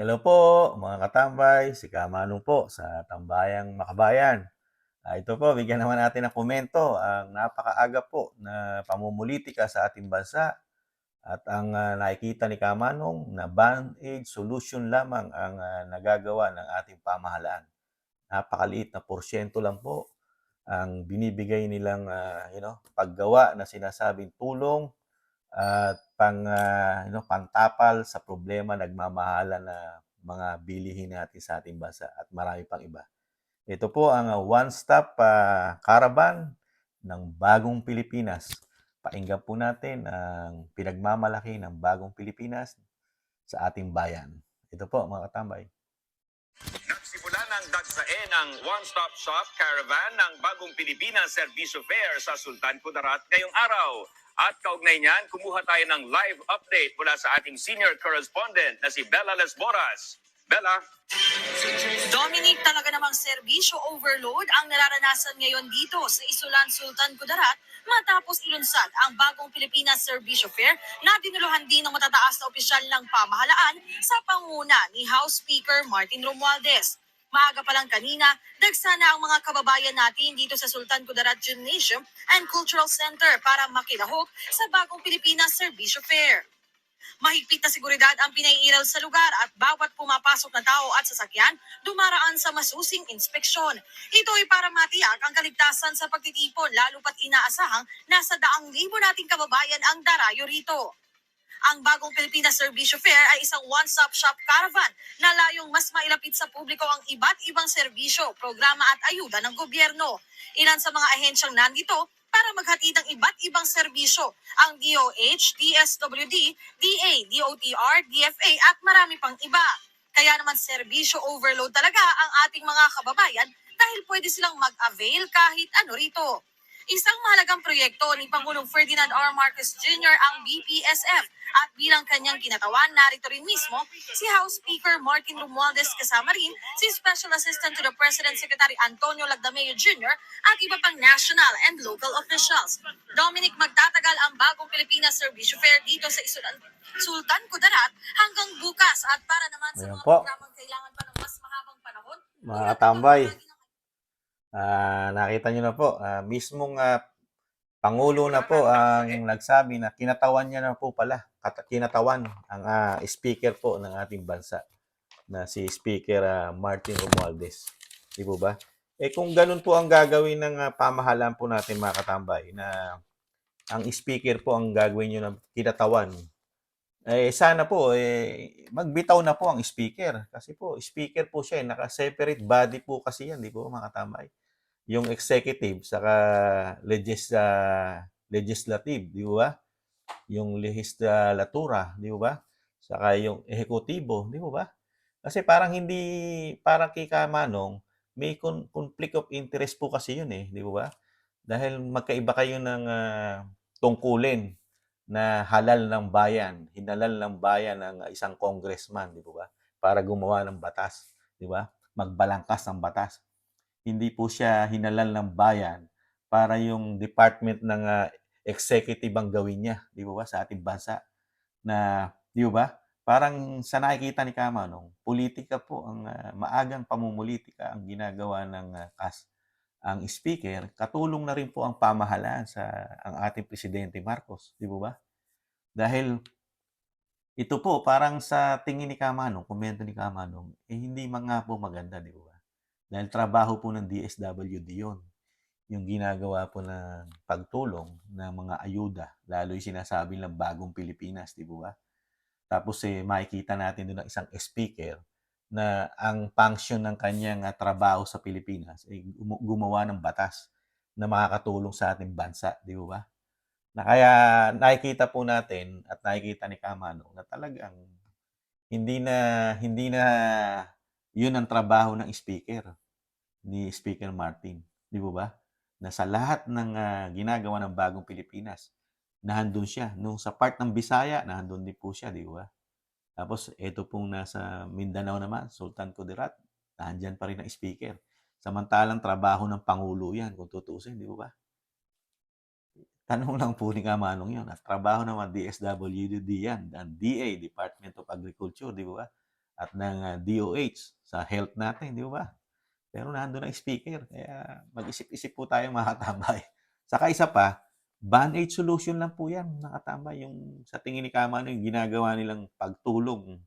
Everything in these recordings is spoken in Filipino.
Hello po mga katambay, si Kamanong po sa Tambayang Makabayan. Ah, ito po, bigyan naman natin ng komento ang napakaaga po na pamumulitika sa ating bansa at ang ah, nakikita ni Kamanong na band-aid solution lamang ang ah, nagagawa ng ating pamahalaan. Napakaliit na porsyento lang po ang binibigay nilang ah, you know, paggawa na sinasabing tulong at pang ah, you know, pantapal sa problema nagmamahalan na mga bilihin natin sa ating bansa at marami pang iba. Ito po ang ah, one-stop ah, caravan ng bagong Pilipinas. Painggan po natin ang pinagmamalaki ng bagong Pilipinas sa ating bayan. Ito po mga katambay. Nagsimula ng dagsain ang one-stop shop caravan ng Bagong Pilipinas Servicio Fair sa Sultan Kudarat ngayong araw. At kaugnay niyan, kumuha tayo ng live update mula sa ating senior correspondent na si Bella Lesboras. Bella? Dominic, talaga namang serbisyo overload ang nararanasan ngayon dito sa Isulan Sultan Kudarat matapos ilunsad ang bagong Pilipinas Serbisyo Fair na dinuluhan din ng matataas na opisyal ng pamahalaan sa panguna ni House Speaker Martin Romualdez. Maaga pa lang kanina, dagsa na ang mga kababayan natin dito sa Sultan Kudarat Gymnasium and Cultural Center para makilahok sa bagong Pilipinas Serbisyo Fair. Mahigpit na seguridad ang pinaiiral sa lugar at bawat pumapasok na tao at sasakyan dumaraan sa masusing inspeksyon. Ito ay para matiyak ang kaligtasan sa pagtitipon lalo pat inaasahang nasa daang libo nating kababayan ang darayo rito. Ang bagong Pilipinas Servicio Fair ay isang one-stop shop caravan na layong mas mailapit sa publiko ang iba't ibang serbisyo, programa at ayuda ng gobyerno. Ilan sa mga ahensyang nandito para maghatid ng iba't ibang serbisyo ang DOH, DSWD, DA, DOTR, DFA at marami pang iba. Kaya naman serbisyo overload talaga ang ating mga kababayan dahil pwede silang mag-avail kahit ano rito. Isang mahalagang proyekto ni Pangulong Ferdinand R. Marcos Jr. ang BPSF at bilang kanyang kinatawan, narito rin mismo si House Speaker Martin Romualdez kasama rin si Special Assistant to the President Secretary Antonio Lagdameo Jr. at iba pang national and local officials. Dominic, magtatagal ang bagong Pilipinas Servicio Fair dito sa Isulan, Sultan Kudarat hanggang bukas at para naman sa Ayan mga po. programang kailangan pa ng mas mahabang panahon, Mga katambay, Ah, nakita nyo na po, ah, mismong ah, Pangulo na po ang nagsabi na kinatawan niya na po pala, kat- kinatawan ang ah, speaker po ng ating bansa na si Speaker ah, Martin Romualdez. Di po ba? Eh kung ganun po ang gagawin ng ah, pamahalaan po natin mga katambay na ang speaker po ang gagawin nyo ng kinatawan, eh sana po eh magbitaw na po ang speaker kasi po speaker po siya eh, naka-separate body po kasi yan, di po mga katambay yung executive saka legis ah, legislative, di ba? Yung legislatura, di ba? Saka yung ehekutibo, di ba? Kasi parang hindi parang kay Kamanong may con- conflict of interest po kasi yun eh, di ba? Dahil magkaiba kayo ng ah, tungkulin na halal ng bayan, hinalal ng bayan ng isang congressman, di ba? Para gumawa ng batas, di ba? Magbalangkas ng batas hindi po siya hinalal ng bayan para yung department ng ah, executive ang gawin niya, di ba, sa ating bansa. Na, di ba, parang sa nakikita ni Kamanong, politika po ang ah, maagang pamumulitika ang ginagawa ng ah, kas ang speaker, katulong na rin po ang pamahalaan sa ang ating presidente Marcos, di ba? Dahil ito po parang sa tingin ni Kamanong, komento ni Kamanong, eh hindi mga po maganda, di ba? Dahil trabaho po ng DSWD yun. Yung ginagawa po ng pagtulong ng mga ayuda, lalo yung sinasabi ng bagong Pilipinas, di ba? Tapos eh, makikita natin doon ng isang speaker na ang function ng kanyang ah, trabaho sa Pilipinas ay gumu- gumawa ng batas na makakatulong sa ating bansa, di ba? Na kaya nakikita po natin at nakikita ni Kamano na talagang hindi na hindi na yun ang trabaho ng speaker ni Speaker Martin, di ba ba? Na sa lahat ng ah, ginagawa ng bagong Pilipinas, nahandun siya. Nung sa part ng Bisaya, nahandun din po siya, di ba? Tapos, ito pong nasa Mindanao naman, Sultan Kudarat, nandyan pa rin ang speaker. Samantalang trabaho ng Pangulo yan, kung tutusin, di ba? Tanong lang po ni Kamanong yun. At trabaho naman DSWD yan, ang DA, Department of Agriculture, di ba? At ng ah, DOH sa health natin, di ba? Pero nandun ang speaker. Kaya mag-isip-isip po tayo mga katambay. Saka isa pa, band-aid solution lang po yan, nakatambay. Yung sa tingin ni Kamano, yung ginagawa nilang pagtulong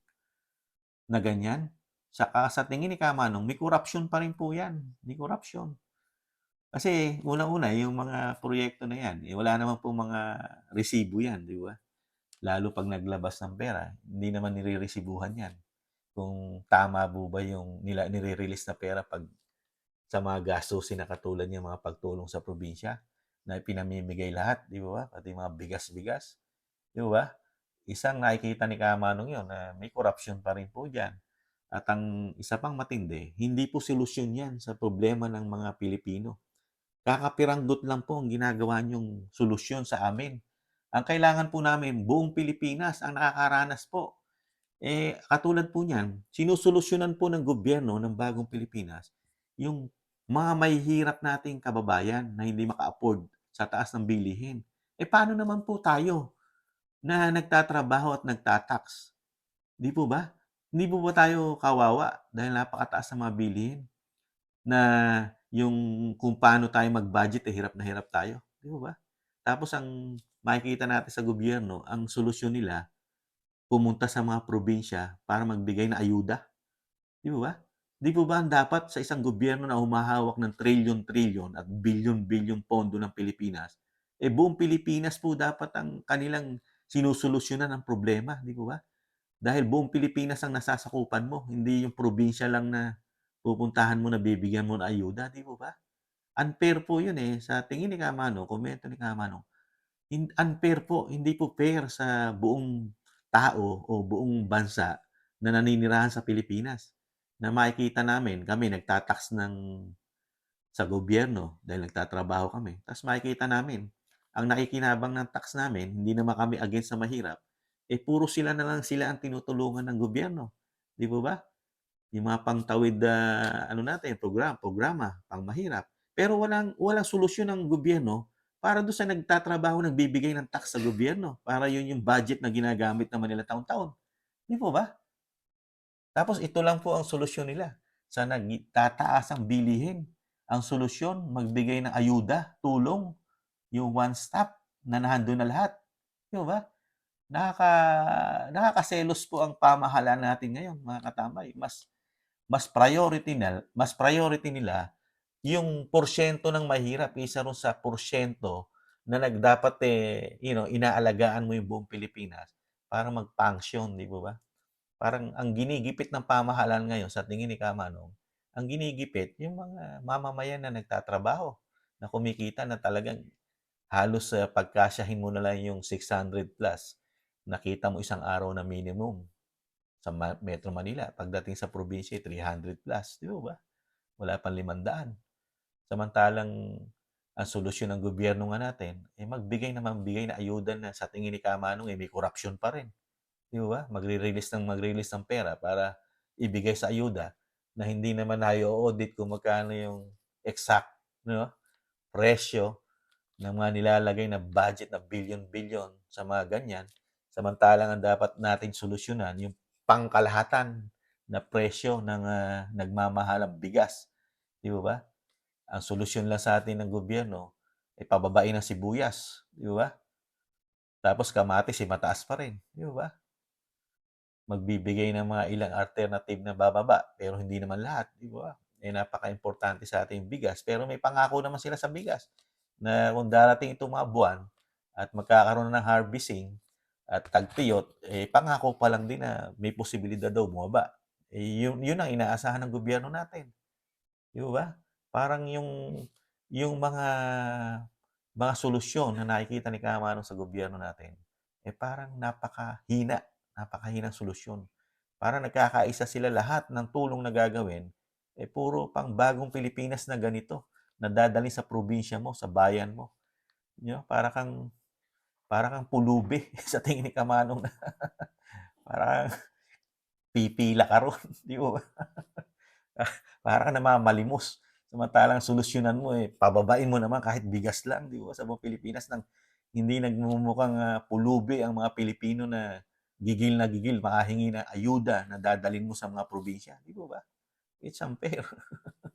na ganyan. Saka sa tingin ni Kamanong, may corruption pa rin po yan. May corruption. Kasi unang-una, yung mga proyekto na yan, eh, wala naman po mga resibo yan, di ba? Lalo pag naglabas ng pera, hindi naman nire-resibuhan yan. Kung tama po ba yung nila, nire-release na pera pag sa mga gastusin na katulad ng mga pagtulong sa probinsya na pinamimigay lahat, di ba? Pati mga bigas-bigas, di ba? Isang nakikita ni Kamanong yon na may corruption pa rin po dyan. At ang isa pang matindi, hindi po solusyon yan sa problema ng mga Pilipino. Kakapiranggot lang po ang ginagawa niyong solusyon sa amin. Ang kailangan po namin, buong Pilipinas ang nakakaranas po. Eh, katulad po niyan, sinusolusyonan po ng gobyerno ng bagong Pilipinas yung mga mahihirap nating kababayan na hindi maka-afford sa taas ng bilihin. Eh, paano naman po tayo na nagtatrabaho at nagtatax? Di po ba? Hindi po ba tayo kawawa dahil napakataas ng mga bilihin? Na yung kung paano tayo mag-budget, eh, hirap na hirap tayo. Di po ba? Tapos ang makikita natin sa gobyerno, ang solusyon nila, pumunta sa mga probinsya para magbigay ng ayuda. Di ba? Di po ba ang dapat sa isang gobyerno na humahawak ng trilyon-trilyon at bilyon-bilyon pondo ng Pilipinas, eh buong Pilipinas po dapat ang kanilang sinusolusyonan ng problema, di po ba? Dahil buong Pilipinas ang nasasakupan mo, hindi yung probinsya lang na pupuntahan mo na bibigyan mo ng ayuda, di po ba? Unfair po yun eh. Sa tingin ni Kamano, komento ni Kamano, unfair po, hindi po fair sa buong tao o buong bansa na naninirahan sa Pilipinas. Na makikita namin, kami nagtatax ng sa gobyerno dahil nagtatrabaho kami. Tapos makikita namin, ang nakikinabang ng tax namin, hindi naman kami against sa mahirap, eh puro sila na lang sila ang tinutulungan ng gobyerno. Di po ba? Yung mga pangtawid ah, ano natin, program, programa, pang mahirap. Pero walang walang solusyon ng gobyerno para doon sa nagtatrabaho nagbibigay ng tax sa gobyerno para yun yung budget na ginagamit naman nila taon-taon. Di po ba? Tapos ito lang po ang solusyon nila sa nagtataas ang bilihin. Ang solusyon, magbigay ng ayuda, tulong, yung one stop na nandun na lahat. Di ba? Nakaka, nakakaselos po ang pamahalaan natin ngayon, mga katambay. Mas mas priority na, mas priority nila yung porsyento ng mahirap isa ron sa porsyento na nagdapat eh, you know, inaalagaan mo yung buong Pilipinas para mag-function, di ba ba? Parang ang ginigipit ng pamahalaan ngayon sa tingin ni Kamanong, ang ginigipit yung mga mamamayan na nagtatrabaho, na kumikita na talagang halos uh, pagkasyahin mo na lang yung 600 plus, nakita mo isang araw na minimum sa Metro Manila. Pagdating sa probinsya, 300 plus, di ba ba? Wala pang limandaan. Samantalang ang solusyon ng gobyerno nga natin, eh magbigay na magbigay na ayuda na sa tingin ni Kamanong, eh may corruption pa rin. Di ba? Magre-release ng magre-release ng pera para ibigay sa ayuda na hindi naman tayo audit kung magkano yung exact no, presyo ng mga nilalagay na budget na billion-billion sa mga ganyan. Samantalang ang dapat natin solusyonan yung pangkalahatan na presyo ng ah, nagmamahalang bigas. Di ba? Ang solusyon lang sa atin ng gobyerno ay pababain ng sibuyas. Di ba? Tapos kamatis, eh, mataas pa rin. Di ba? Magbibigay ng mga ilang alternative na bababa, pero hindi naman lahat. Di ba? Eh, napaka-importante sa ating bigas. Pero may pangako naman sila sa bigas na kung darating itong mga buwan at magkakaroon ng harvesting at tagtiyot, eh, pangako pa lang din na may posibilidad daw bumaba. Eh, yun, yun ang inaasahan ng gobyerno natin. Di ba? Parang yung yung mga mga solusyon na nakikita ni Kamanong sa gobyerno natin, eh parang napakahina, napakahinang solusyon. Parang nagkakaisa sila lahat ng tulong na gagawin, eh puro pang bagong Pilipinas na ganito, na dadali sa probinsya mo, sa bayan mo. You know, para kang para kang pulubi sa tingin ni Kamanong na parang pipila ka ron, di ba? para kang namamalimos. Samantalang solusyonan mo eh, pababain mo naman kahit bigas lang, di ba? Sa buong Pilipinas nang hindi nagmumukhang ah, pulubi ang mga Pilipino na gigil na gigil, makahingi ng ayuda na dadalhin mo sa mga probinsya. Di ba ba? It's unfair.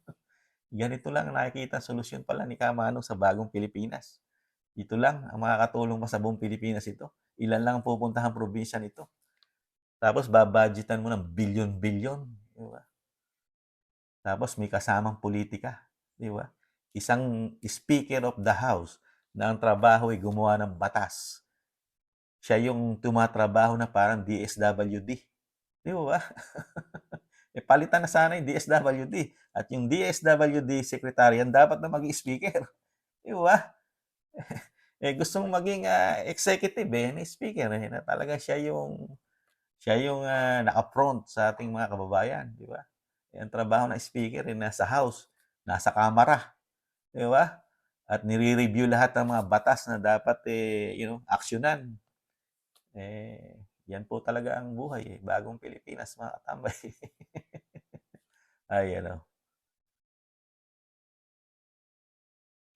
Ganito lang ang nakikita solusyon pala ni Kamanong sa bagong Pilipinas. Ito lang ang makakatulong pa sa buong Pilipinas ito. Ilan lang ang pupuntahan probinsya nito. Tapos babudgetan mo ng bilyon-bilyon. Di ba? Tapos may kasamang politika. Di ba? Isang Speaker of the House na ang trabaho ay gumawa ng batas. Siya yung tumatrabaho na parang DSWD. Di ba? eh, palitan na sana yung DSWD. At yung DSWD secretarian dapat na maging speaker. Di ba? eh, gusto mong maging ah, executive eh, ni speaker eh, na talaga siya yung siya yung ah, naka-front sa ating mga kababayan, di ba? Ang trabaho ng speaker eh, nasa house, nasa kamara, di ba? At nire-review lahat ng mga batas na dapat eh, you know, aksyonan. Eh, yan po talaga ang buhay eh. Bagong Pilipinas, mga katambay. Ay, ano.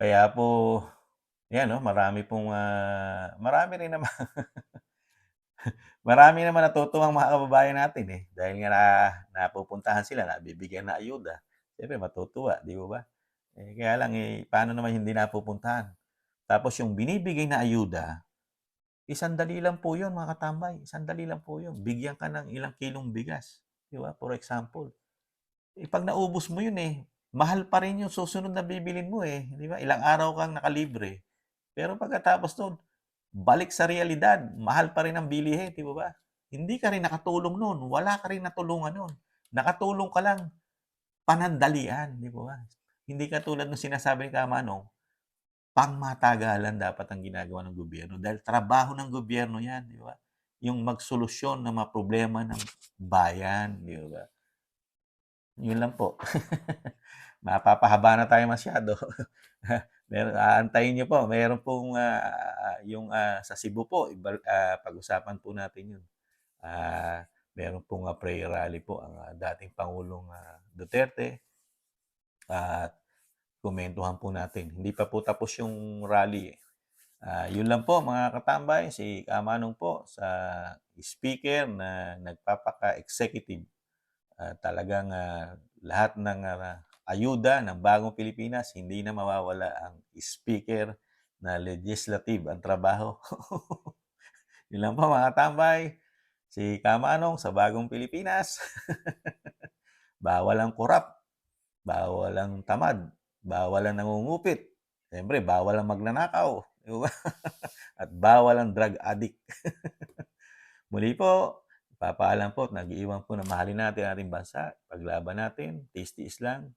Kaya po, yan, no, marami pong, ah, marami rin naman, marami naman natutuwang mga kababayan natin eh. Dahil nga na, napupuntahan sila, nabibigyan na ayuda. Siyempre, matutuwa, di ba ba? Eh, kaya lang, eh, paano naman hindi napupuntahan? Tapos yung binibigay na ayuda, isang dali lang po yun, mga katambay. Isang dali lang po yun. Bigyan ka ng ilang kilong bigas. Di ba? For example. Eh, pag naubos mo yun eh, mahal pa rin yung susunod na bibilin mo eh. Di ba? Ilang araw kang nakalibre. Pero pagkatapos nun, balik sa realidad, mahal pa rin ang bilihin, di ba ba? Hindi ka rin nakatulong nun. Wala ka rin natulungan nun. Nakatulong ka lang panandalian, di ba ba? Hindi ka tulad ng sinasabi ni Kamanong, pangmatagalan dapat ang ginagawa ng gobyerno. Dahil trabaho ng gobyerno yan, di ba? Yung magsolusyon ng mga problema ng bayan, di ba? Yun lang po. Mapapahaba na tayo masyado. Meron, aantayin niyo po. Meron pong ah, yung ah, sa Cebu po, iba, ah, pag-usapan po natin yun. Ah, meron pong ah, prayer rally po ang ah, dating Pangulong ah, Duterte. At komentuhan po natin. Hindi pa po tapos yung rally. eh. Ah, yun lang po mga katambay, si Kamanong po sa speaker na nagpapaka-executive. Ah, talagang ah, lahat ng ah, ayuda ng bagong Pilipinas, hindi na mawawala ang speaker na legislative ang trabaho. yun lang po mga tambay. Si Kamanong sa bagong Pilipinas. bawal ang kurap. Bawal ang tamad. Bawal ang nangungupit. Siyempre, bawal ang magnanakaw. At bawal ang drug addict. Muli po, papaalam po at nag-iwan po na mahalin natin ang ating bansa. Paglaban natin, tiis-tiis lang.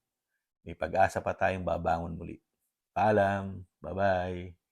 May pag-asa pa tayong babangon muli. Paalam. Bye-bye.